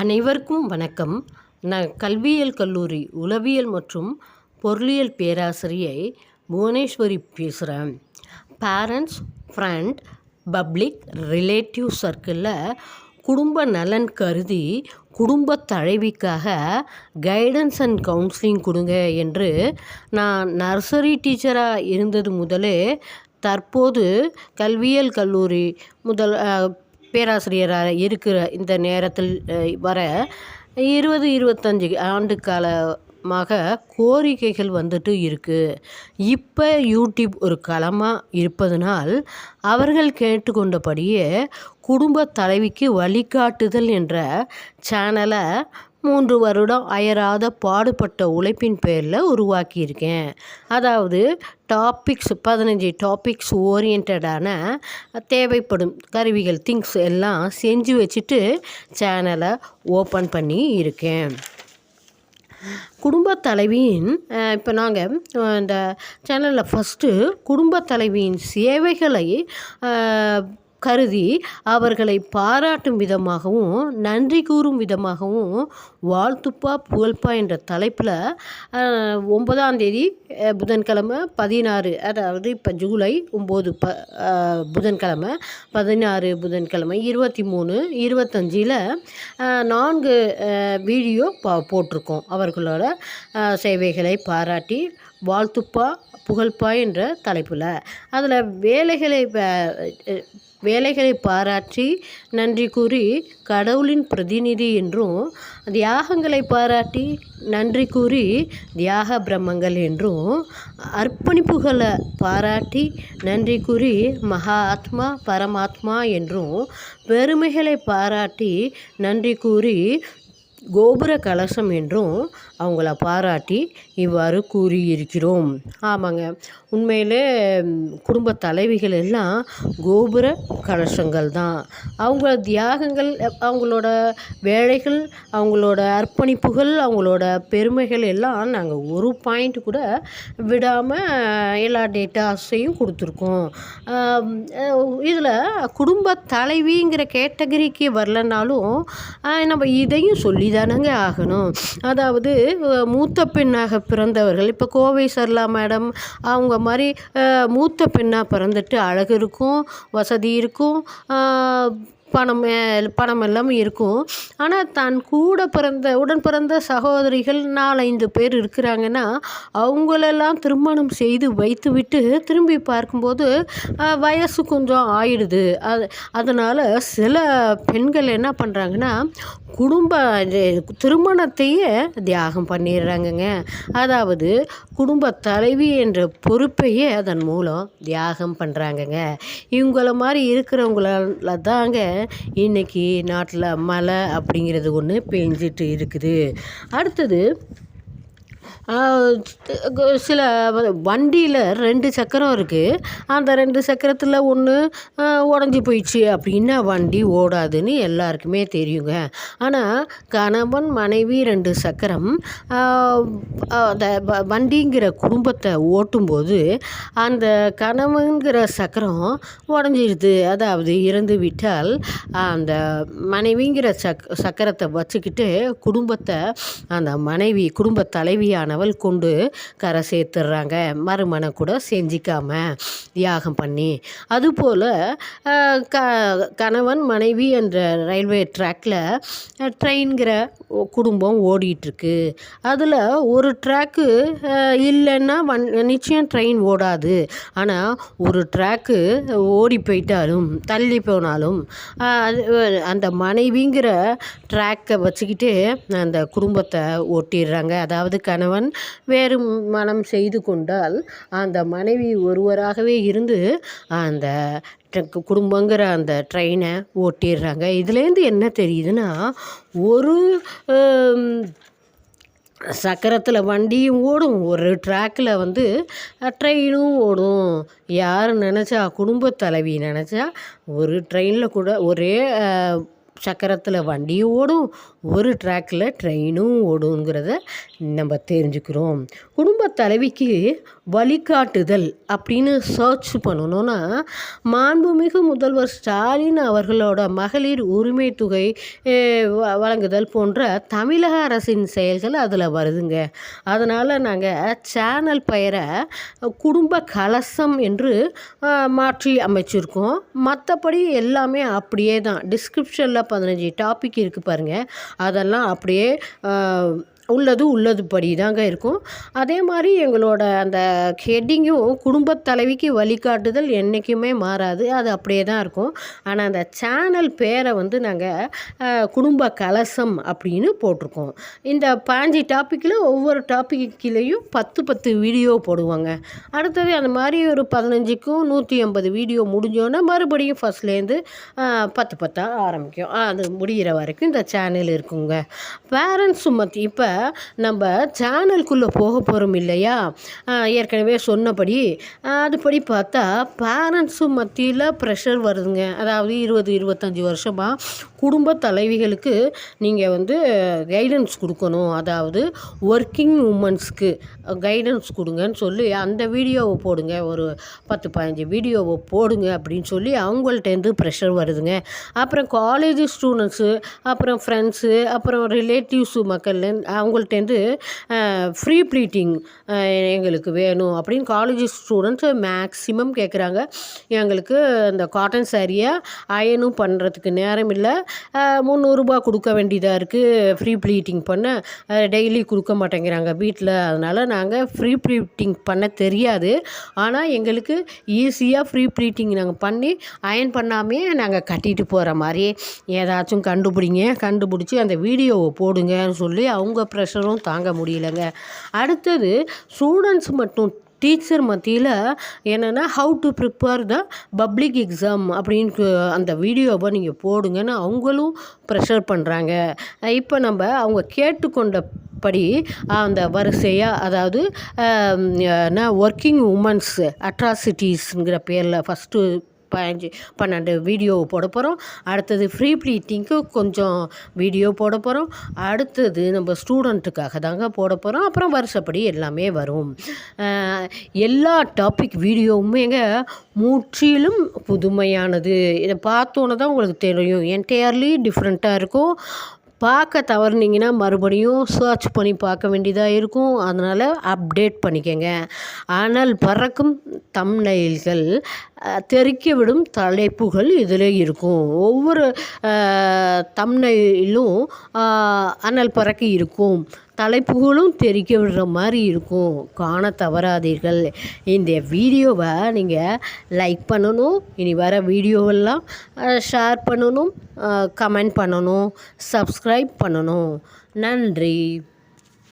அனைவருக்கும் வணக்கம். நான் கல்வியியல் கல்லூரி உளவியல் மற்றும் பொருளியல் பேராசிரியை புவனேஸ்வரி பேசுகிறேன் பேரண்ட்ஸ் ஃப்ரெண்ட் பப்ளிக் ரிலேட்டிவ் சர்க்கிளில் குடும்ப நலன் கருதி குடும்ப தழைவிக்காக கைடன்ஸ் அண்ட் கவுன்சிலிங் கொடுங்க என்று நான் நர்சரி டீச்சராக இருந்தது முதலே தற்போது கல்வியியல் கல்லூரி முதல் பேராசிரியராக இருக்கிற இந்த நேரத்தில் வர இருபது இருபத்தஞ்சி ஆண்டு காலமாக கோரிக்கைகள் வந்துட்டு இருக்குது இப்போ யூடியூப் ஒரு களமாக இருப்பதனால் அவர்கள் கேட்டுக்கொண்டபடியே குடும்ப தலைவிக்கு வழிகாட்டுதல் என்ற சேனலை மூன்று வருடம் அயராத பாடுபட்ட உழைப்பின் பேரில் உருவாக்கியிருக்கேன். அதாவது டாபிக்ஸ் பதினஞ்சு டாபிக்ஸ் ஓரியன்டான தேவைப்படும் கருவிகள் திங்ஸ் எல்லாம் செஞ்சு வச்சுட்டு சேனலை ஓப்பன் பண்ணி இருக்கேன். குடும்ப தலைவியின் இப்போ நாங்கள் இந்த சேனலில் ஃபஸ்ட்டு குடும்ப தலைவியின் சேவைகளை கருதி அவர்களை பாராட்டும் விதமாகவும் நன்றி கூறும் விதமாகவும் வாழ்த்துப்பா புகழ்ப்பா என்ற தலைப்பில் ஒன்பதாம் தேதி புதன்கிழமை பதினாறு அதாவது இப்போ ஜூலை ஒம்பது ப புதன்கிழமை பதினாறு புதன்கிழமை இருபத்தி மூணு இருபத்தஞ்சில் நான்கு வீடியோ பா போட்டிருக்கோம். அவர்களோட சேவைகளை பாராட்டி வாழ்த்துப்பா புகழ்ப்பா என்ற தலைப்பில். அதில் வேலைகளை வேலைகளை பாராட்டி நன்றி கூறி கடவுளின் பிரதிநிதி என்றும் தியாகங்களை பாராட்டி நன்றி கூறி தியாக பிரம்மங்கள் என்றும் அர்ப்பணிப்புகளை பாராட்டி நன்றி கூறி மகா ஆத்மா பரமாத்மா என்றும் பெருமைகளை பாராட்டி நன்றி கூறி கோபுர கலசம் என்றும் அவங்கள பாராட்டி இவ்வாறு கூறியிருக்கிறோம். ஆமாங்க. உண்மையிலே குடும்ப தலைவிகள் எல்லாம் கோபுர கலசங்கள் தான். அவங்க தியாகங்கள் அவங்களோட வேலைகள் அவங்களோட அர்ப்பணிப்புகள் அவங்களோட பெருமைகள் எல்லாம் நாங்கள் ஒரு பாயிண்ட் கூட விடாமல் எல்லா டேட்டாஸையும் கொடுத்துருக்கோம். இதில் குடும்ப தலைவிங்கிற கேட்டகரிக்கு வரலனாலும் நம்ம இதையும் சொல்லி தானங்க ஆகணும். அதாவது மூத்த பெண்ணாக பிறந்தவர்கள் இப்போ கோவை சர்லா மேடம் அவங்க மாதிரி மூத்த பெண்ணாக பிறந்துட்டு அழகு இருக்கும் வசதி இருக்கும் பணம் பணம் எல்லாம் இருக்கும். ஆனால் தன் கூட பிறந்த உடன் பிறந்த சகோதரிகள் நாலஞ்சு பேர் இருக்கிறாங்கன்னா அவங்களெல்லாம் திருமணம் செய்து வைத்துவிட்டு திரும்பி பார்க்கும்போது வயசு கொஞ்சம் ஆயிடுது. அது அதனால் சில பெண்கள் என்ன பண்ணுறாங்கன்னா குடும்ப திருமணத்தையே தியாகம் பண்ணிடுறாங்கங்க. அதாவது குடும்ப தலைவி என்ற பொறுப்பையே அதன் மூலம் தியாகம் பண்ணுறாங்கங்க இவங்கள மாதிரி இருக்கிறவங்களால தாங்க இன்றைக்கி நாட்டில் மழை அப்படிங்கிறது ஒன்று பெஞ்சிட்டு இருக்குது. அடுத்தது சில வண்டியில் ரெண்டு சக்கரம் இருக்குது அந்த ரெண்டு சக்கரத்தில் ஒன்று உடஞ்சி போயிடுச்சு அப்படின்னா வண்டி ஓடாதுன்னு எல்லாருக்குமே தெரியுங்க. ஆனால் கணவன் மனைவி ரெண்டு சக்கரம் அந்த வண்டிங்கிற குடும்பத்தை ஓட்டும்போது அந்த கணவன்கிற சக்கரம் உடஞ்சிடுது அதாவது இறந்து விட்டால் அந்த மனைவிங்கிற சக் சக்கரத்தை வச்சுக்கிட்டு குடும்பத்தை அந்த மனைவி குடும்ப தலைவியான கணவள் கொண்டு கரை சேர்த்துடுறாங்க மறுமணம் கூட செஞ்சிக்காம தியாகம் பண்ணி. அதுபோல் க கணவன் மனைவி என்ற ரயில்வே ட்ராக்கில் ட்ரெயின்கிற குடும்பம் ஓடிட்டுருக்கு. அதில் ஒரு ட்ராக்கு இல்லைன்னா வன் நிச்சயம் ட்ரெயின் ஓடாது. ஆனால் ஒரு ட்ராக்கு ஓடி போயிட்டாலும் தள்ளி போனாலும் அந்த மனைவிங்கிற ட்ராக்கை வச்சுக்கிட்டு அந்த குடும்பத்தை ஓட்டிடுறாங்க. அதாவது கணவன் கணவன் வேறு மனம் செய்து கொண்டால் அந்த மனைவி ஒருவராகவே இருந்து அந்த குடும்பங்கிற அந்த ட்ரெயினை ஓட்டிடுறாங்க. இதுலேருந்து என்ன தெரியுதுன்னா ஒரு சக்கரத்தில் வண்டியும் ஓடும் ஒரு ட்ராக்கில் வந்து ட்ரெயினும் ஓடும். யார் நினச்சா குடும்ப தலைவி நினச்சா ஒரு ட்ரெயினில் கூட ஒரே சக்கரத்தில் வண்டியும் ஓடும் ஒரு ட்ராக்கில் ட்ரெயினும் ஓடுங்கிறத நம்ம தெரிஞ்சுக்கிறோம். குடும்ப தலைவிக்கு வழிகாட்டுதல் அப்படின்னு சர்ச் பண்ணணுன்னா மாண்புமிகு முதல்வர் ஸ்டாலின் அவர்களோட மகளிர் உரிமை தொகை வழங்குதல் போன்ற தமிழக அரசின் செயல்கள் அதில் வருதுங்க. அதனால் நாங்கள் சேனல் பெயரை குடும்ப கலசம் என்று மாற்றி அமைச்சிருக்கோம். மற்றபடி எல்லாமே அப்படியே தான் டிஸ்கிரிப்ஷனில் பதினஞ்சு டாபிக் இருக்குது பாருங்கள் அதெல்லாம் அப்படியே உள்ளது உள்ளது படி தாங்க இருக்கும். அதே மாதிரி எங்களோட அந்த ஹெட்டிங்கும் குடும்பத் தலைவிக்கு வழிகாட்டுதல் என்றைக்குமே மாறாது. அது அப்படியே தான் இருக்கும். ஆனால் அந்த சேனல் பேரை வந்து நாங்கள் குடும்ப கலசம் அப்படின்னு போட்டிருக்கோம். இந்த பாஞ்சு டாப்பிக்கில் ஒவ்வொரு டாப்பிக்கிலையும் பத்து பத்து வீடியோ போடுவாங்க. அடுத்தது அந்த மாதிரி ஒரு பதினஞ்சுக்கும் நூற்றி ஐம்பது வீடியோ முடிஞ்சோன்னே மறுபடியும் ஃபஸ்ட்லேருந்து பத்து பத்தாக ஆரம்பிக்கும். அது முடிகிற வரைக்கும் இந்த சேனல் இருக்குங்க. பேரண்ட்ஸும் மத்தி இப்போ நம்ம சேனலுக்குள்ளே போக போகிறோம் இல்லையா? ஏற்கனவே சொன்னபடி அதுபடி பார்த்தா பேரண்ட்ஸும் மத்தியில் ப்ரெஷர் வருதுங்க. அதாவது இருபது இருபத்தஞ்சி வருஷமாக குடும்ப தலைவிகளுக்கு நீங்கள் வந்து கைடன்ஸ் கொடுக்கணும். அதாவது ஒர்க்கிங் உமன்ஸ்க்கு கைடன்ஸ் கொடுங்கன்னு சொல்லி அந்த வீடியோவை போடுங்க. ஒரு பத்து பதினஞ்சு வீடியோவை போடுங்க அப்படின்னு சொல்லி அவங்கள்ட்டேருந்து ப்ரெஷர் வருதுங்க. அப்புறம் காலேஜ் ஸ்டூடெண்ட்ஸு அப்புறம் ஃப்ரெண்ட்ஸு அப்புறம் ரிலேட்டிவ்ஸு மக்கள் அவங்க அவங்கள்ட்டேருந்து ஃப்ரீ ப்ளீட்டிங் எங்களுக்கு வேணும் அப்படின்னு காலேஜ் ஸ்டூடெண்ட்ஸ் மேக்ஸிமம் கேட்குறாங்க எங்களுக்கு இந்த காட்டன் சாரியை அயனும் பண்ணுறதுக்கு நேரம் இல்லை. முந்நூறுரூபா கொடுக்க வேண்டியதாக இருக்குது ஃப்ரீ ப்ளீட்டிங் பண்ண டெய்லி கொடுக்க மாட்டேங்கிறாங்க வீட்டில் அதனால் நாங்கள் ஃப்ரீ ப்ளீட்டிங் பண்ண தெரியாது. ஆனால் எங்களுக்கு ஈஸியாக ஃப்ரீ ப்ளீட்டிங் நாங்கள் பண்ணி அயன் பண்ணாமே நாங்கள் கட்டிட்டு போகிற மாதிரி. ஏதாச்சும் கண்டுபிடிங்க. கண்டுபிடிச்சி அந்த வீடியோவை போடுங்கன்னு சொல்லி அவங்க ப்ரெஷரும் தாங்க முடியலங்க. அடுத்தது ஸ்டூடெண்ட்ஸ் மட்டும் டீச்சர் மத்தியில் என்னென்னா how to prepare the public exam அப்படின்னு அந்த வீடியோவை நீங்கள் போடுங்கன்னு அவங்களும் ப்ரெஷர் பண்ணுறாங்க இப்போ நம்ம அவங்க கேட்டுக்கொண்ட படி அந்த வரிசையாக அதாவது ஒர்க்கிங் உமன்ஸ் அட்ராசிட்டிஸுங்கிற பேரில் ஃபஸ்ட்டு பதினஞ்சு பன்னெண்டு வீடியோ போட போகிறோம் அடுத்தது ஃப்ரீ ப்ளீட்டிங்க்கு கொஞ்சம் வீடியோ போட போகிறோம் அடுத்தது நம்ம ஸ்டூடெண்ட்டுக்காக தாங்க போட போகிறோம் அப்புறம் வருஷப்படி எல்லாமே வரும். எல்லா டாபிக் வீடியோவுமேங்க முற்றிலும் புதுமையானது. இதை பார்த்தோன்னே தான் உங்களுக்கு தெரியும். என்டையர்லி டிஃப்ரெண்ட்டாக இருக்கும். பார்க்க தவறுனீங்கன்னா மறுபடியும் சர்ச் பண்ணி பார்க்க வேண்டியதாக இருக்கும். அதனால் அப்டேட் பண்ணிக்கங்க. ஆனால் பறக்கும் தம்னைல்கள் தெறிக்க விடும் தலைப்புகள் இதில் இருக்கும். ஒவ்வொரு தம்னையிலும் அனல் பறக்க இருக்கும். தலைப்புகளும் தெரிக்க விடுற மாதிரி இருக்கும். காண தவறாதீர்கள். இந்த வீடியோவை நீங்கள் லைக் பண்ணணும். இனி வர வீடியோவெல்லாம் ஷேர் பண்ணணும். கமெண்ட் பண்ணணும். சப்ஸ்கிரைப் பண்ணணும். நன்றி.